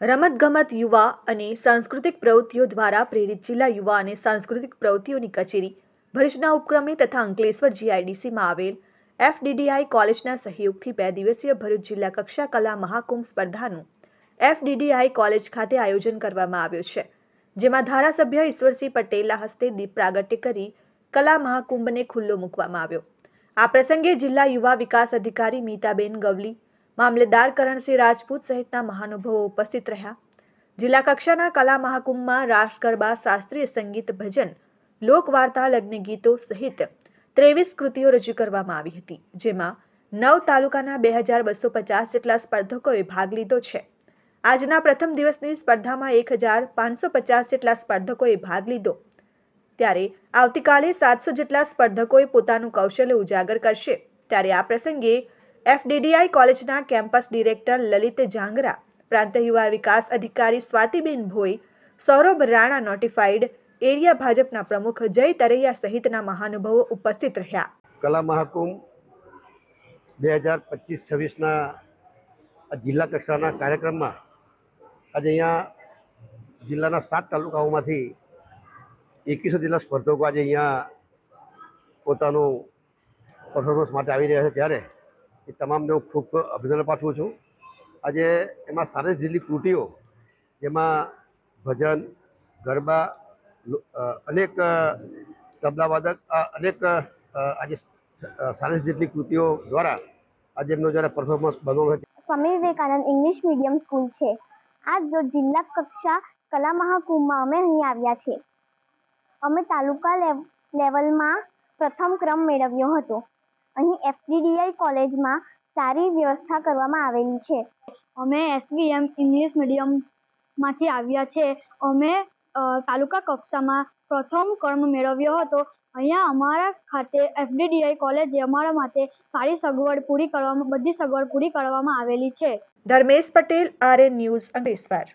રમતગમત યુવા અને સાંસ્કૃતિક પ્રવૃત્તિઓ દ્વારા પ્રેરિત જિલ્લા યુવા અને સાંસ્કૃતિક પ્રવૃત્તિઓની કચેરી, ભરૂચના ઉપક્રમે તથા અંકલેશ્વર જીઆઈડીસીમાં આવેલ એફડીડીઆઈ કોલેજના સહયોગથી બે દિવસીય ભરૂચ જિલ્લા કક્ષા કલા મહાકુંભ સ્પર્ધાનું એફડીડીઆઈ કોલેજ ખાતે આયોજન કરવામાં આવ્યું છે, જેમાં ધારાસભ્ય ઈશ્વરસિંહ પટેલના હસ્તે દીપ પ્રાગટ્ય કરી કલા મહાકુંભને ખુલ્લો મૂકવામાં આવ્યો. આ પ્રસંગે જિલ્લા યુવા વિકાસ અધિકારી મીતાબેન ગવલી મામલેદાર કરણસિંહ રાજપૂત સહિતના મહાનુભાવો ઉપસ્થિત રહ્યા. જિલ્લા કક્ષાના કલા મહાકુંભમાં રાસ, ગરબા, શાસ્ત્રીય સંગીત, ભજન, લોકવાર્તા, લગ્ન ગીતો સહિત ત્રેવીસ કૃતિઓ રજૂ કરવામાં આવી હતી, જેમાં નવ તાલુકાના બે હજાર બસો પચાસ જેટલા સ્પર્ધકોએ ભાગ લીધો છે. આજના પ્રથમ દિવસની સ્પર્ધામાં એક હજાર પાંચસો પચાસ જેટલા સ્પર્ધકોએ ભાગ લીધો. ત્યારે આવતીકાલે સાતસો જેટલા સ્પર્ધકોએ પોતાનું કૌશલ્ય ઉજાગર કરશે. ત્યારે આ પ્રસંગે એફડીડીઆઈ કોલેજના કેમ્પસ ડિરેક્ટર લલિત જાંગરા, પ્રાંત યુવા વિકાસ અધિકારી સ્વાતિબેન ભોઈ, સૌરભ રાણા નોટિફાઈડ એરિયા ભાજપના પ્રમુખ જય તરૈયા સહિતના મહાનુભાવો ઉપસ્થિત રહ્યા. કલા મહાકુંભ બે હજાર પચીસ છવ્વીસના જિલ્લા કક્ષાના કાર્યક્રમમાં આજે અહીંયા જિલ્લાના સાત તાલુકાઓમાંથી એકવીસો જેટલા સ્પર્ધકો આજે અહીંયા પોતાનું પરફોર્મન્સ માટે આવી રહ્યા છે ત્યારે એ તમામને હું ખૂબ અભિનંદન પાઠવું છું. આજે એમાં સારી જેટલી કૃતિઓ, જેમાં ભજન, ગરબા અનેક તબલાવાદક અનેક આજે સારી જેટલી કૃતિઓ દ્વારા આજે એમનો જ્યારે પરફોર્મન્સ બનાવવાનું છે Swami Vivekananda English medium school છે. આજ જો જિલ્લા કક્ષા કલા મહાકુંભમાં અમે અહીં આવ્યા છે અમે તાલુકા લેવ- લેવલમાં પ્રથમ ક્રમ મેળવ્યો હતો. અહીં એફડીડીઆઈ કોલેજમાં સારી વ્યવસ્થા કરવામાં આવેલી છે. અમે એસવીએમ ઇંગ્લિશ મીડિયમમાંથી આવ્યા છે. અમે તાલુકા કક્ષામાં પ્રથમ કર્મ મેળવ્યો હતો. અહીંયા અમારા ખાતે એફડીડીઆઈ કોલેજે અમારા માટે સારી સગવડ પૂરી કરવામાં, બધી સગવડ પૂરી કરવામાં આવેલી છે. Dharmesh Patel, RN news Ankleshwar.